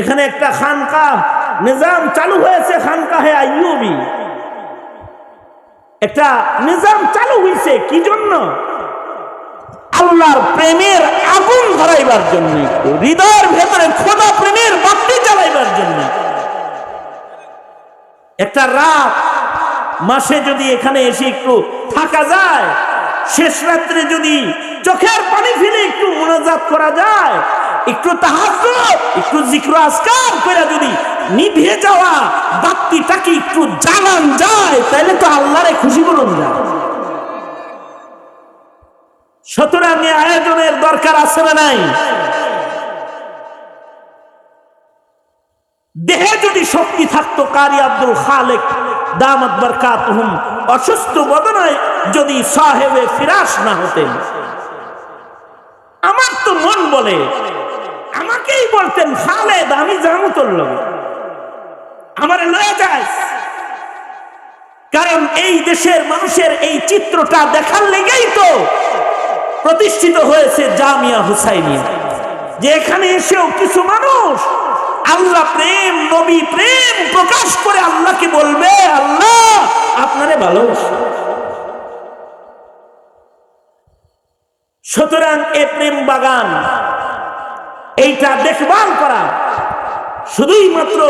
এখানে একটা খানকাহ নিজাম চালু হয়েছে খানকাহে আইয়ুবি। একটা নিজাম চালু হয়েছে কি জন্য? আল্লাহর প্রেমের আগুন ধরাইবার জন্য, হৃদয়ের ভেতরে খোদা প্রেমের বাতি জ্বালাইবার জন্য। একটা রাত, মাসে যদি এখানে এসে একটু থাকা যায়, শেষ রাত্রে যদি চোখের পানি ফেলে একটু মোনাজাত করা যায় একটু তাহাজ্জুদ একটু জিক্র আজকার করে যদি নিভে যাওয়া বাতিটাকে একটু জানান যায়, তাহলে তো আল্লাহরে খুশি করুন যায় সুতরাং আয়োজনের দরকার আছে না নাই? দেহে যদি শক্তি থাকতো, কারি আব্দুল খালেক দামত বরকাতহুম অসুস্থ বদনায় যদি সাহেবে ফিরাস না হতেন। আমার তো মন বলে আমাকেই বলতেন খালেদ আমি যাব তোর লগে আমার কারণ এই দেশের মানুষের এই চিত্রটা দেখার লেগেই তো প্রতিষ্ঠিত হয়েছে জামিয়া হুসাইনিয়া। যে এখানে এসেও কিছু মানুষ আল্লাহ প্রেম, নবী প্রেম প্রকাশ করে আল্লাহকে বলবে, আল্লাহ, আপনারে ভালোবাসি। সুতরাং এ প্রেম বাগান এইটা দেখভাল করা। শুধুই মাত্র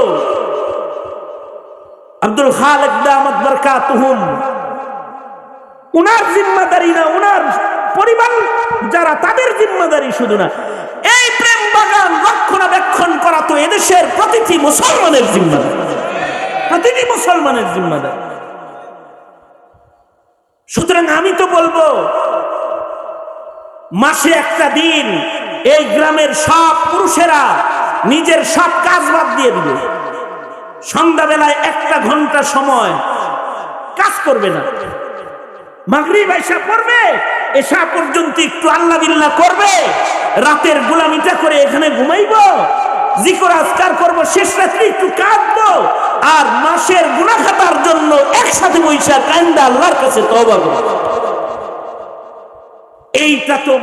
আব্দুল খালেক দামত বরকাতুহুম। উনার জিম্মাদারি না, উনার পরিবার যারা, তাদের জিম্মাদারি শুধু না। এই প্রেম বাগান রক্ষণাবেক্ষণ করা তো এদেশের প্রতিটি মুসলমানের জিম্মাদারি। প্রতিটি মুসলমানের জিম্মাদারি। সুতরাং আমি তো বলব, মাসে একটা দিন এই গ্রামের সব পুরুষেরা নিজের সব কাজ বাদ দিয়ে দিবে সন্ধ্যাবেলায় একটা ঘণ্টা সময় কাজ করবে না। মাগরিব এসা পড়বে, এসা পর্যন্ত একটু আল্লাহ বিল্লাহ করবে, রাতের গোলামিটা করে এখানে ঘুমাইবো, জিকর আজকার করব, শেষ রাত্রে একটু কাঁদবো, আর মাসের গুণা জন্য একসাথে বৈশা কান্দা আল্লাহর কাছে তবা এইটা তো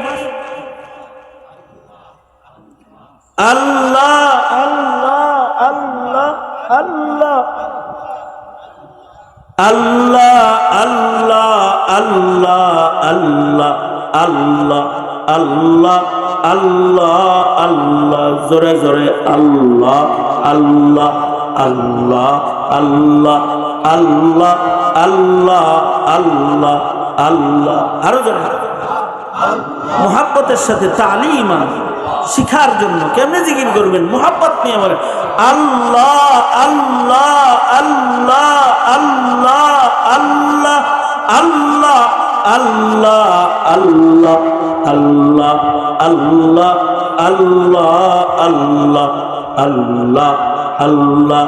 আল্লাহ আল্লাহ আল্লাহ আল্লাহ আল্লাহ আল্লাহ আল্লাহ আল্লাহ আল্লাহ আল্লাহ আল্লাহ আল্লাহ জোরে জোরে আল্লাহ আল্লাহ আল্লাহ আল্লাহ আল্লাহ আল্লাহ আল্লাহ আল্লাহ আরও জোরে মোহাব্বতের সাথে তালিম শিখার জন্য কেমনে জিকির করবেন মোহাব্বত নিয়ে বলেন আল্লাহ আল্লাহ আল্লাহ আল্লাহ আল্লাহ আল্লাহ আল্লাহ আল্লাহ আল্লাহ আল্লাহ আল্লাহ আল্লাহ আল্লাহ আল্লাহ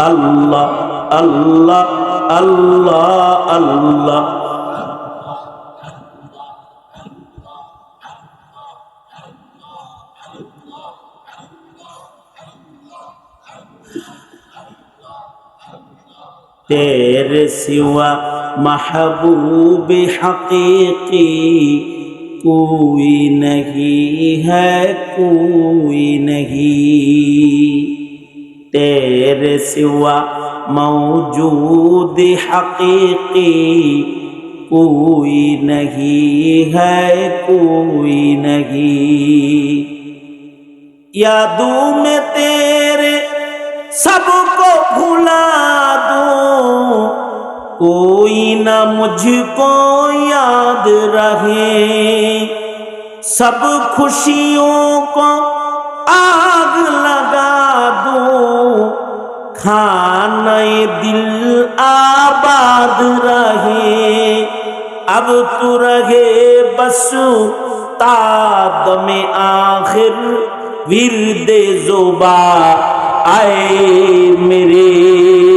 আল্লাহ আল্লাহ আল্লাহ আল্লাহ तेरे सिवा महबूब हकीकी कोई नहीं है, कोई नहीं। तेरे सिवा मौजूद हकीकी कोई नहीं है, कोई नहीं। यादों में तेरे सबको भुला दो कोई न मुझको याद रहे सब खुशियों को आग लगा दो खाने दिल आबाद रहे अब तू रहे बस ताद में आखिर विरद जुबा आए मेरे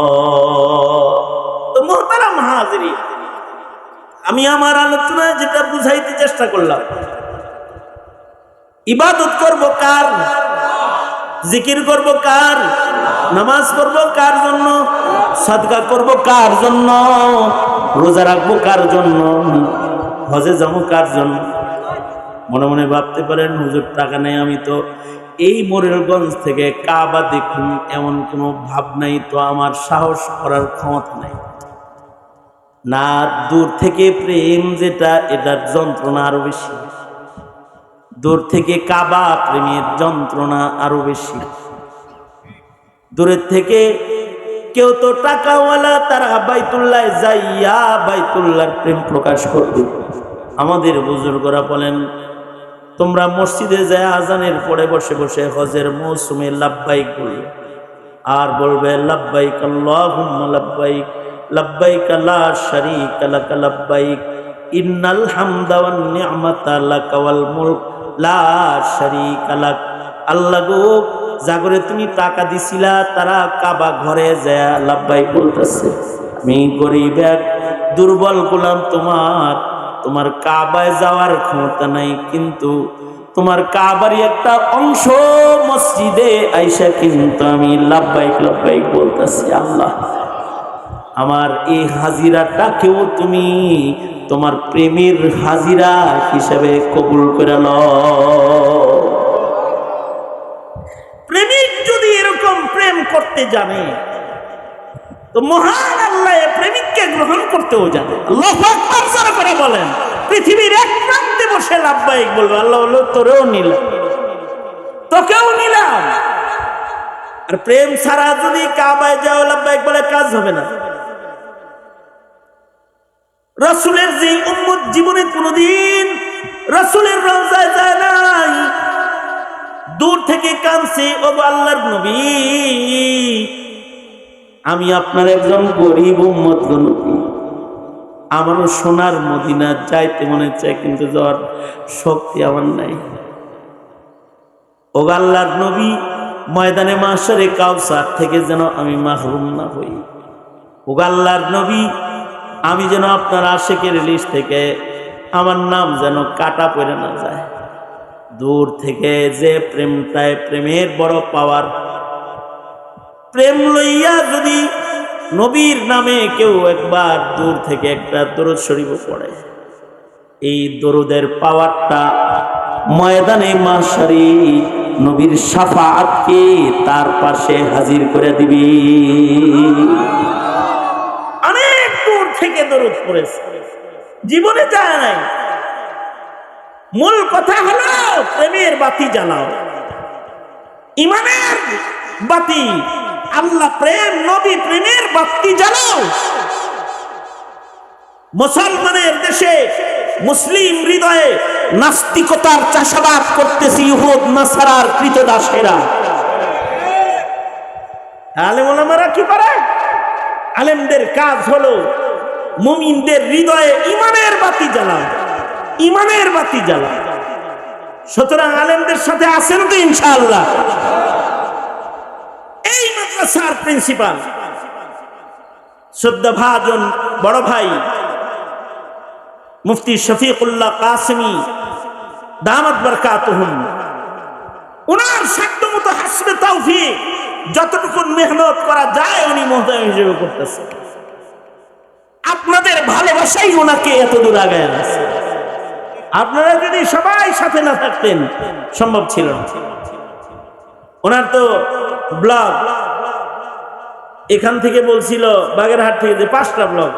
আমি আমার আলোচনায় যেটা বুঝাইতে চেষ্টা করলাম, ইবাদত করব কার? জিকির করব কার? নামাজ করব কার জন্য? সাদকা করব কার জন্য? রোজা রাখব কার জন্য? হজে যাব কার জন্য? মনে মনে ভাবতে পারেন, হুজুর, টাকা নেই, আমি তো এই মোরেলগঞ্জ থেকে কাবা দেখুন, এমন কোনো ভাব নাই, তো আমার সাহস করার ক্ষমতা নাই। না, দূর থেকে প্রেম যেটা, এটার যন্ত্রণা আরও বেশি। দূর থেকে কাবা প্রেমের যন্ত্রণা আরও বেশি। দূরের থেকে কেউ তো টাকাওয়ালা, তারা বাইতুল্লাহ যাইয়া বাইতুল্লাহর প্রেম প্রকাশ করবে। আমাদের বুজুর্গরা বলেন, তোমরা মসজিদে যায় আজানের পরে বসে বসে হজের মৌসুমে লাভবাইক বলবে আর বলবে, লাভবাইক, আল্লাহুম্মা লাভবাইক। জাগরে তুমি টাকা দিছিলা, তারা কাবা ঘরে যায় লাভবাইক বলতেছে, আমি গরিব এক, দুর্বল গোলাম তোমার তোমার কাবায় যাওয়ার ক্ষমতা নাই, কিন্তু তোমার কাবারই একটা অংশ মসজিদে আইসা কিন্তু আমি লাভবাইক লাভবাইক বলতেছি, আল্লাহ। আমার এই হাজিরাটাকেও তুমি তোমার প্রেমের হাজিরা হিসাবে কবুল করে প্রেমিক যদি এরকম প্রেম করতে জানে, তো মহান আল্লাহ প্রেমিককে গ্রহণ করতেও জানে। আল্লাহ করে বলেন, পৃথিবীর এক প্রান্তে বসে লাভবাহিক বলবে, আল্লাহ বলল, তোরেও নিলাম, তোকেও নিলাম। আর প্রেম ছাড়া যদি কাবায় যাও, লাভবাহিক বলে কাজ হবে না। রসুলের যে উম্মত জীবনে কোনদিন রসুলের রওজায় যায় নাই। দূর থেকে কানছে ও আল্লাহর নবী, আমি আপনার একজন গরিব উম্মত নবী আমারও সোনার মদিনা যাইতে মনে চায়, কিন্তু যাওয়ার শক্তি আমার নাই। ও আল্লাহর নবী, ময়দানে মাসরে কাউসার থেকে যেন আমি মাহরুম না হই। ও আল্লাহর নবী আমি যেন আপনার আশেকের লিস্ট থেকে আমার নাম যেন কাটা পড়ে না যায়। দূর থেকে যে প্রেমটায় প্রেমের বড় পাওয়ার। প্রেম লইয়া যদি নবীর নামে কেউ একবার দূর থেকে একটা দরদ শরীফ পড়ে, এই দরুদের পাওয়ারটা ময়দানে মাসারি নবীর সাফাতকে তার পাশে হাজির করে দিবি। থেকে দরুদ পড়েছে। জীবনে যায় নাই। মূল কথা হলো, প্রেমের বাতি জ্বালাও। ইমানের বাতি, আল্লাহ প্রেম, নবী প্রেমের বাতি জ্বালাও। মুসলমানের দেশে মুসলিম হৃদয়ে নাস্তিকতার চাষাবাদ করতেছে ইহুদ, নাসারার কৃতদাসেরা। আলেম ওলামারা কি পারে আলেমদের কাজ হলো মুমিনদের হৃদয়ে ইমানের বাতি জ্বালাও। ইমানের বাতি জ্বালাও। সুতরাং আলেমদের সাথে আছেন তো ইনশাআল্লাহ। এই মাদ্রাসার প্রিন্সিপাল, শ্রদ্ধা ভাজন বড় ভাই, মুফতি শফিকুল্লাহ কাসমি, দামাত বরকাতুহুম। ওনার সাধ্য মতো হাসবে তাওফিক যতটুকু মেহনত করা যায় উনি মহোদয় হিসেবে করতেছে আপনাদের ভালোবাসাই ওনাকে এত দূর আগায় আছে আপনারা যদি সবাই সাথে না থাকতেন, সম্ভব ছিল না। ওনার তো ব্লগ। এখান থেকে বলছিল, বাগেরহাট থেকে যে পাঁচটা ব্লগ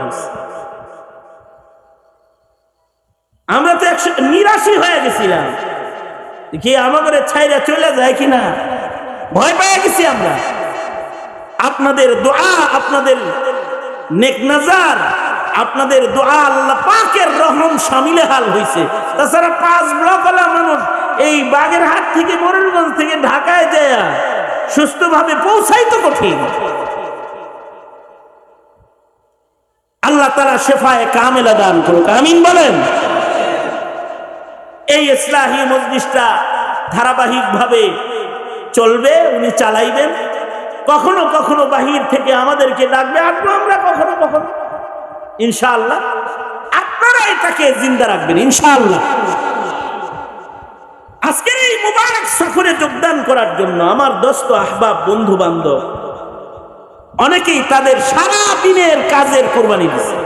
আমরা তো একশো নিরাশি হয়ে গেছিলাম কি আমাদের ছাইরা চলে যায় কিনা। ভয় পেয়ে গেছি আমরা। আপনাদের দোয়া, আপনাদের নেক নাজার, আপনাদের আল্লাহ পাকের রহম সামিলে হাল হয়েছে তাছাড়া পাঁচ ব্লক হলা মানুষ এই বাগের হাট থেকে মরণগঞ্জ থেকে ঢাকায় যায়, সুস্থভাবে পৌঁছাই তো কঠিন। আল্লাহ তারা শেফায় কামেলা দান করুক, আমিন বলেন। এই ইসলাহী ধারাবাহিকভাবে চলবে, উনি চালাইবেন। কখনো কখনো বাহির থেকে আমাদেরকে ডাকবে আমরা ইনশাআল্লাহ। আপনারা এটাকে জিন্দা রাখবেন, ইনশাআল্লাহ। আজকের এই মুবারক সফরে যোগদান করার জন্য আমার দোস্ত, আহবাব বন্ধু বান্ধব অনেকেই তাদের সারা দিনের কাজের কোরবানি দিচ্ছে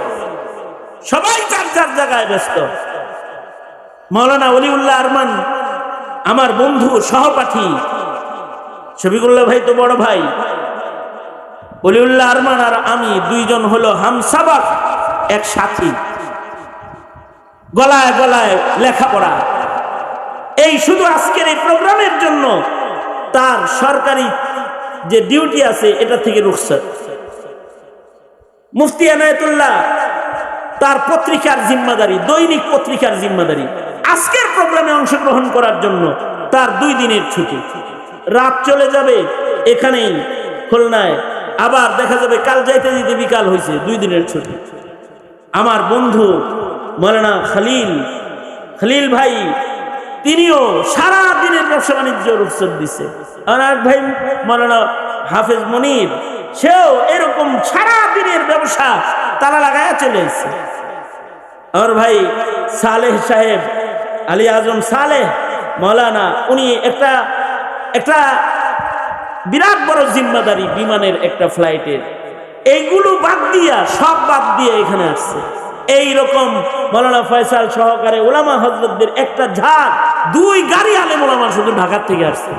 সবাই যার যার জায়গায় ব্যস্ত। মৌলানা অলিউল্লাহ আরমান, আমার বন্ধু, সহপাঠী, শফিকুল্লাহ ভাই তো বড় ভাই অলিউল্লাহ আরমান আর আমি দুইজন হলো হামসাবাক এক সাথী। গলায় গলায় লেখাপড়া। এই শুধু আজকের এই প্রোগ্রামের জন্য, তার সরকারি যে ডিউটি আছে, এটা থেকে রুখসত মুফতি এনায়তুল্লাহ, তার পত্রিকার জিম্মাদারি, দৈনিক পত্রিকার জিম্মাদারি। আজকের প্রোগ্রামে অংশগ্রহণ করার জন্য তার দুই দিনের ছুটি। রাত চলে যাবে, এখানেই খুলনায় আবার দেখা যাবে কাল যাইতে যেতে বিকাল হয়েছে দুই দিনের ছুটি। আমার বন্ধু মৌলানা খালিল খালিল ভাই, তিনিও সারা দিনের ব্যবসা বাণিজ্য রুখসত দিছে। আর এক ভাই মৌলানা হাফেজ মনির, সেও এরকম সারা দিনের ব্যবসা তালা লাগায় চলে এসছে। আমার ভাই সালেহ সাহেব, আলী আজম সালেহ, মৌলানা, উনি একটা একটা বিরাট বড় জিম্মাদারি বিমানের একটা ফ্লাইটের। এইগুলো বাদ দিয়া, সব বাদ দিয়ে এখানে আসছে। এই রকম মৌলানা ফয়সাল সহকারে ওলামা হজরতদের একটা ঝাড় দুই গাড়ি আলেম ওলামা শুধু ঢাকার থেকে আসছে।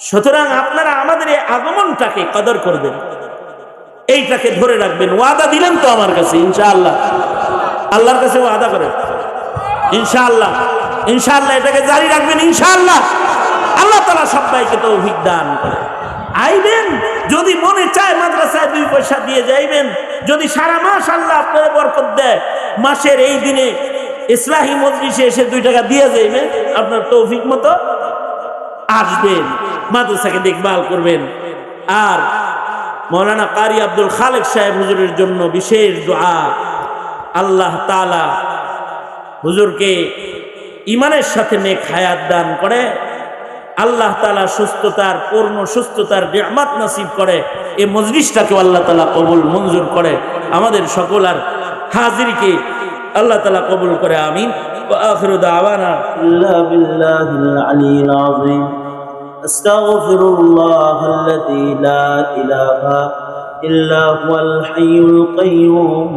সুতরাং আপনারা আমাদের এই আগমনটাকে কদর করবেন এইটাকে ধরে রাখবেন। ওয়াদা দিলেন তো আমার কাছে, ইনশাআল্লাহ। আল্লাহর কাছে ওয়াদা করে ইনশাআল্লাহ। ইনশাআল্লাহ এটাকে জারি রাখবেন, ইনশাআল্লাহ। আল্লাহ তালা সবাইকে তো দান করে। আইবেন, যদি মনে চায় মাদ্রাসায় দুই পয়সা দিয়ে যাইবেন, যদি সারা মাস আল্লাহ আপনার বরকত দেয়, মাসের এই দিনে ইসলাহী মজলিসে এসে দুই টাকা দিয়ে যাইবেন, আপনার তৌফিক মতো আসবেন মাদ্রাসাকে দেখভাল করবেন। আর মৌলানা কারি আব্দুল খালেক সাহেব হুজুরের জন্য বিশেষ দোয়া, আল্লাহ তালা হুজুরকে ইমানের সাথে নেক হায়াত দান করে। আল্লাহ তালা সুস্থতার পূর্ণ সুস্থতার নিয়ামাত নাসিব করে এই মজলিসটাকেও আল্লাহ তালা কবুল মঞ্জুর করে আমাদের সকল আর হাজিরকে আল্লাহ তালা কবুল করে আমিন وآخر دعوانا إلا بالله العلي العظيم أستغفر الله الذي لا إله إلا هو الحي القيوم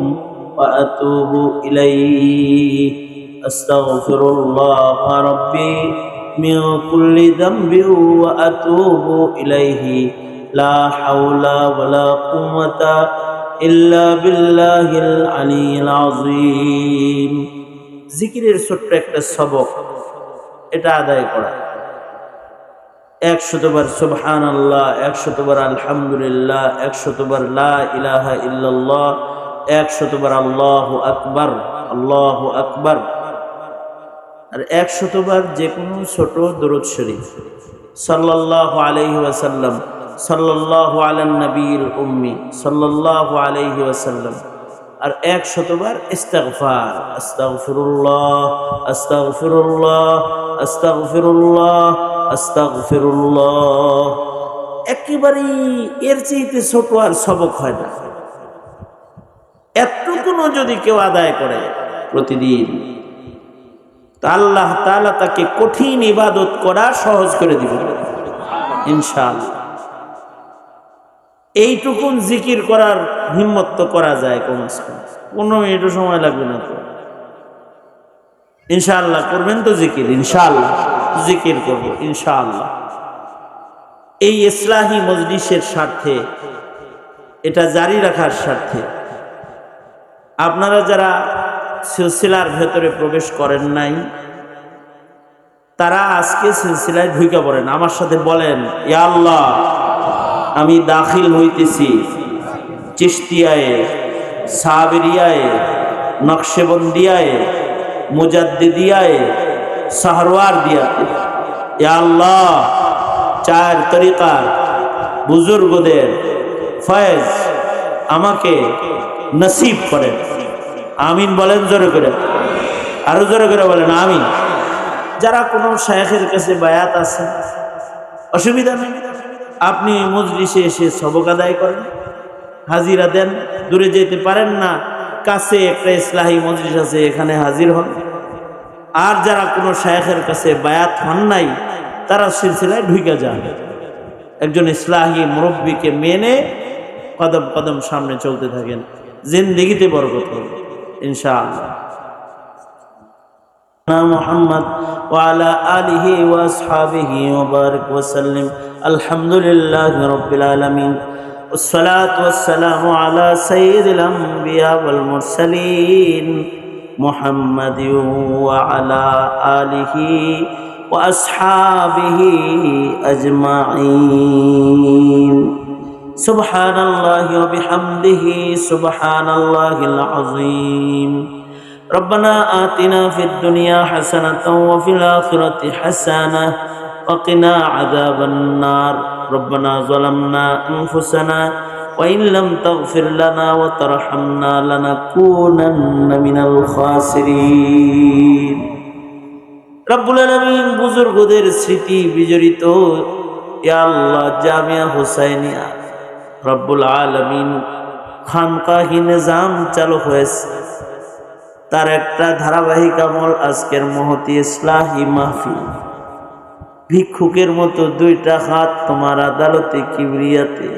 وأتوب إليه أستغفر الله ربي من كل ذنب وأتوب إليه. لا حول ولا قوة إلا بالله العلي العظيم. জিকিরের ছোট্ট একটা সবক, এটা আদায় করা। একশতবার সুবহান আল্লাহ একশতবার আলহামদুলিল্লাহ একশতবার লা ইলাহা ইল্লাল্লাহ একশতবার আল্লাহ আকবার আল্লাহ আকবার। আর একশতবার যে কোনো ছোট দরুদ শরীফ। সাল্লাল্লাহু আলাইহি ওয়াসাল্লাম, সাল্লাল্লাহু আলান নবীর উম্মি, সাল্লাল্লাহু আলাইহি ওয়াসাল্লাম। আর এক শতবার ইস্তাগফার, আস্তাগফিরুল্লাহ আস্তাগফিরুল্লাহ আস্তাগফিরুল্লাহ আস্তাগফিরুল্লাহ। একেবারেই এর চাইতে ছোট আর সবক হয় না। এতটুকুনো যদি কেউ আদায় করে প্রতিদিন তা আল্লাহ তাআলা তাকে কঠিন ইবাদত করা সহজ করে দিবে ইনশাআল্লাহ। এইটুকুন জিকির করার হিম্মত তো করা যায় কমস কম। পনেরো মিনিটও সময় লাগবে না তো। করবেন তো জিকির, ইনশাআল্লাহ। জিকির করব, ইনশাআল্লাহ। এই ইসলাহী মজলিসের স্বার্থে, এটা জারি রাখার স্বার্থে, আপনারা যারা সিলসিলার ভেতরে প্রবেশ করেন নাই। তারা আজকে সিলসিলায় ঢুকে পড়েন। আমার সাথে বলেন, ইয়া আল্লাহ, আমি দাখিল হইতেছি চিস্তিয়ায় সাবিরিয়ায়, নকশেবন্দিয়ায়, মুজাদ্দিদিয়ায় সাহরওয়ার দিয়া ইয়া আল্লাহ, চার তরিকার বুজুর্গদের ফয়েজ আমাকে নসিব করেন। আমিন বলেন জোরে করে। আরও জোরে করে বলেন, আমিন। যারা কোনো শায়েখের কাছে বায়াত আছে, অসুবিধা নেই। আপনি মজলিসে এসে সবক আদায় করেন, হাজিরা দেন। দূরে যেতে পারেন না, কাছে একটা ইসলাহী মজলিস আছে, এখানে হাজির হন। আর যারা কোনো শায়েখের কাছে বায়াত হন নাই, তারা সিলসিলায় ঢুকে যান। একজন ইসলাহী মুরব্বীকে মেনে কদম কদম সামনে চলতে থাকেন। জিন্দিগিতে বরকত হবে। ইনশাআল্লাহ محمد وعلى آله وأصحابه وبارك وسلم الحمد لله رب العالمين والصلاة والسلام على سيد الأنبياء والمرسلين محمد وعلى آله وأصحابه أجمعين سبحان الله وبحمده سبحان الله العظيم ربنا آتنا في الدنيا حسنة وفي الآخرة حسنة وقنا عذاب النار ربنا ظلمنا أنفسنا وإن لم تغفر لنا وترحمنا لنكونن من الخاسرين রব্বুল আলমিন বুজুর্গদের স্মৃতি বিজড়িত ইয়া আল্লাহ জামিয়া হুসাইনিয়া রব্বুল আলমিন খানকাহি নিজাম চালু হয়েছে। তার একটা ধারাবাহিক আমল আজকের মহতি ইসলাহি মাহফিল। ভিক্ষুকের মতো দুইটা হাত তোমার আদালতে কিবরিয়াতে।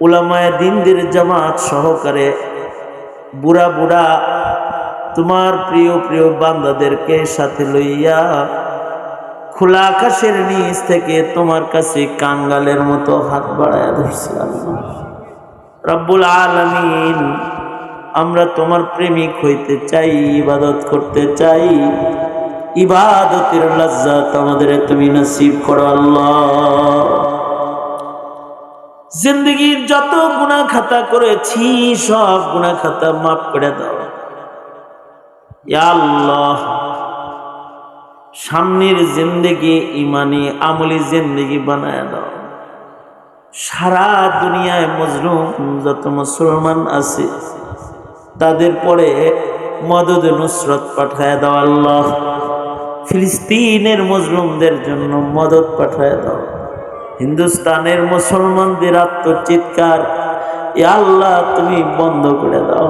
উলামায় দিনদের জামাত সহকারে বুড়া বুড়া তোমার প্রিয় প্রিয় বান্দাদেরকে সাথে লইয়া খোলা আকাশের নিচ থেকে তোমার কাছে কাঙ্গালের মতো হাত বাড়ায় ধরছিলাম। রব্বুল আলমিন, আমরা তোমার প্রেমিক হইতে চাই, ইবাদত করতে চাই। ইবাদতের লজ্জাত আমাদের তুমি নসিব করো আল্লাহ। জিন্দগির যত গুণা খাতা করেছি, সব গুণা খাতা মাফ করে দাও। আল্লাহ। সামনের জিন্দগি ইমানি, আমলি জিন্দগি বানায় দাও। সারা দুনিয়ায় মজলুম যত মুসলমান আছে, তাদের পরে মদদ নুসরত পাঠায় দাও আল্লাহ। ফিলিস্তিনের মজলুমদের জন্য মদত পাঠায় দাও। হিন্দুস্তানের মুসলমানদের আত্মচিৎকার, এ আল্লাহ, তুমি বন্ধ করে দাও।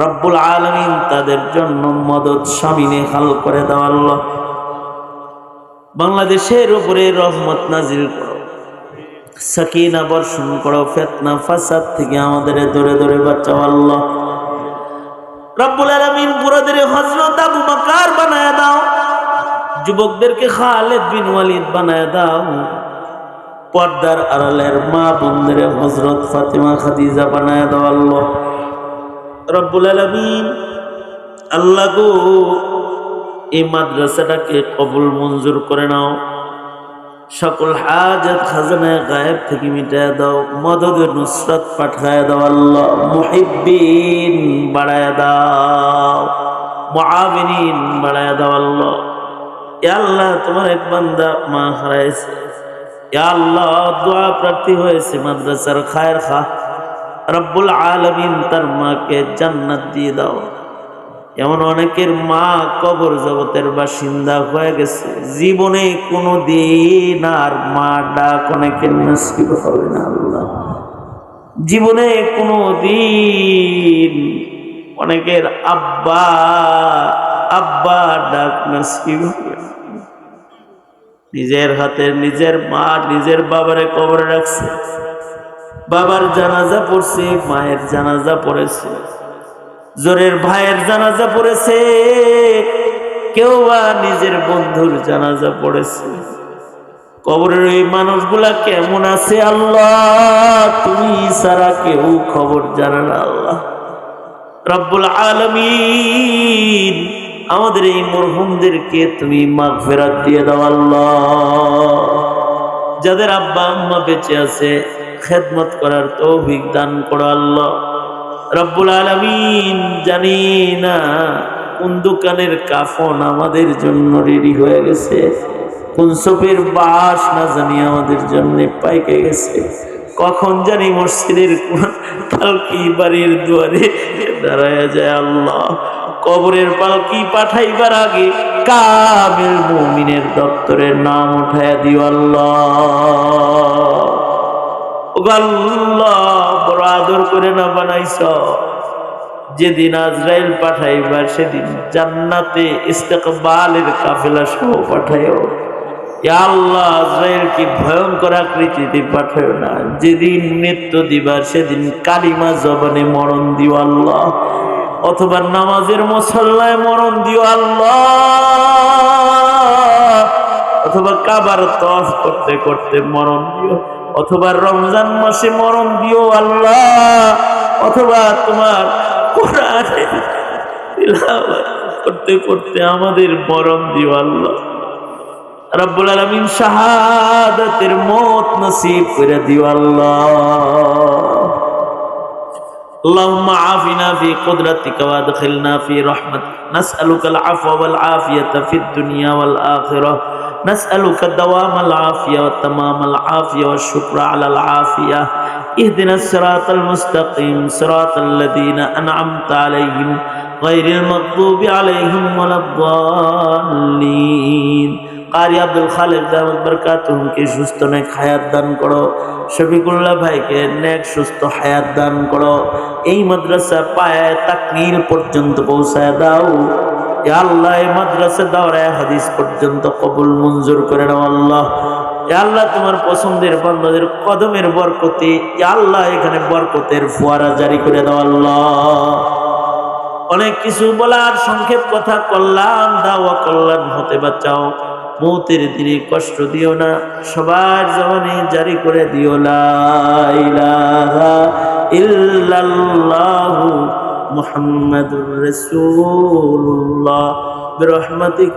রব্বুল আলমিন তাদের জন্য মদত স্বামীনে হাল করে দাও আল্লাহ। বাংলাদেশের উপরে রহমত নাজিল করো। সাকিনা বর্ষণ করো, ফেতনা, ফাসাদ থেকে আমাদের দূরে দূরে বাঁচাও আল্লাহ। রব্বুল আলমিন বুড়াদের হজরত আবু বাকার বানায় দাও। যুবকদেরকে খালেদ বিন ওয়ালিদ বানায় দাও। পর্দার আড়ালের মা বন্ধের হজরত ফাতিমা, খাদিজা বানায় দাও আল্লাহ। রব্বুল আলমিন, আল্লাহ এই মাদ্রাসাটাকে কবুল মঞ্জুর করে নাও। সকল হাজত খাজানায় গায়েব থেকে মিটায় দাও, মদদ নুসরত পাঠায় দাও আল্লাহ, মুহিব্বিন বাড়ায় দাও মহাবিনীন বাড়ায় দাও আল্লাহ। আল্লাহ তোমার এক বান্দা মা হারাইছে। আল্লাহ দোয়া প্রার্থী হয়েছে মাদ্রাসার খায়ের খা। রব্বুল আলমিন তার মাকে জান্নাত দিয়ে দাও। এমন অনেকের মা কবর জগতের বাসিন্দা হয়ে গেছে। জীবনে কোনো দিন আর মা ডাক অনেকের নসিব হবে না আল্লাহ। জীবনে কোনো দিন অনেকের আব্বা আব্বা ডাক নসিব নিজের হাতে নিজের মা, নিজের বাবারে কবরে রাখছে। বাবার জানাজা পড়ছে, মায়ের জানাজা পড়েছে। জোরের ভাইয়ের জানাজা পড়েছে। কেউ বা নিজের বন্ধুর জানাজা পড়েছে। কবরের ওই মানুষগুলা কেমন আছে আল্লাহ? তুমি সারা কেউ খবর জানে না আল্লাহ। রব্বুল আলমিন, আমাদের এই মরহুমদেরকে তুমি মাঘ ফেরাত দিয়ে দাও আল্লাহ। যাদের আব্বা আম্মা বেঁচে আছে, খেদমত করার তৌফিক দান করো আল্লাহ। রব্বুল আলমিন জানি না কোন দোকানের কাফন আমাদের জন্য রেডি হয়ে গেছে, কোন সফের বাস না জানি আমাদের জন্য পাইকে গেছে। কখন জানি মসজিদের পালকি বাড়ির দুয়ারে দাঁড়ায় যায় আল্লাহ, কবরের পালকি পাঠাইবার আগে কামিল মুমিনের দপ্তরের নাম উঠায় দিও আল্লাহ। আল্লাহ বড় আদর করে না বানাইছ? যেদিন আজরাইল পাঠাইবা, সেদিন জান্নাতে ইস্তেকবালের কাফেলা সহ পাঠাইও আল্লাহ আজরাইল কি ভয়ঙ্কর আকৃতিতে পাঠাইও না। যেদিন মৃত্যু দিবা, সেদিন কালিমা জবানে মরণ দিও আল্লাহ। অথবা নামাজের মশল্লায় মরণ দিও আল্লাহ। অথবা কাবার তফ করতে করতে মরণ দিও। অথবা রমজান মাসে মরণ দিও আল্লাহ অথবা তোমার কোরআনে তিলাওয়াত করতে করতে আমাদের মরণ দিও আল্লাহ রব্বুল আলামিন শাহাদাতের মত নসিব করে দিও আল্লাহ اللهم عافنا في قدرتك وادخلنا في رحمتك نسألك العفو والعافية في الدنيا والآخرة نسألك دوام العافية وتمام العافية والشكر على العافية اهدنا الصراط المستقيم صراط الذين أنعمت عليهم غير المغضوب عليهم ولا الضالين কারি আব্দুল খালেক দামদ বরকাতুহকে সুস্থ নেক হায়াত দান করো শফিকুল্লাহ ভাইকে নেক সুস্থ হায়াত দান করো এই মাদ্রাসা পায়ে তাকমিল পর্যন্ত পৌঁছায় দাও ইয়া আল্লাহ এই মাদ্রাসা দাওরায় হাদিস পর্যন্ত কবুল, মঞ্জুর করে নাও আল্লাহ। আল্লাহ, তোমার পছন্দের বান্দাদের কদমের বরকতে আল্লাহ, এখানে বরকতের ফোয়ারা জারি করে দাও আল্লাহ। অনেক কিছু বলার সংক্ষেপ কথা, কল্যাণ দাওয়া কল্যাণ হতে বাঁচাও। মৌতের দিনে কষ্ট দিও না, সবার জবানে জারি করে দিও, লা ইলাহা ইল্লাল্লাহু মুহাম্মাদুর রাসূলুল্লাহ বিরহমাতিকা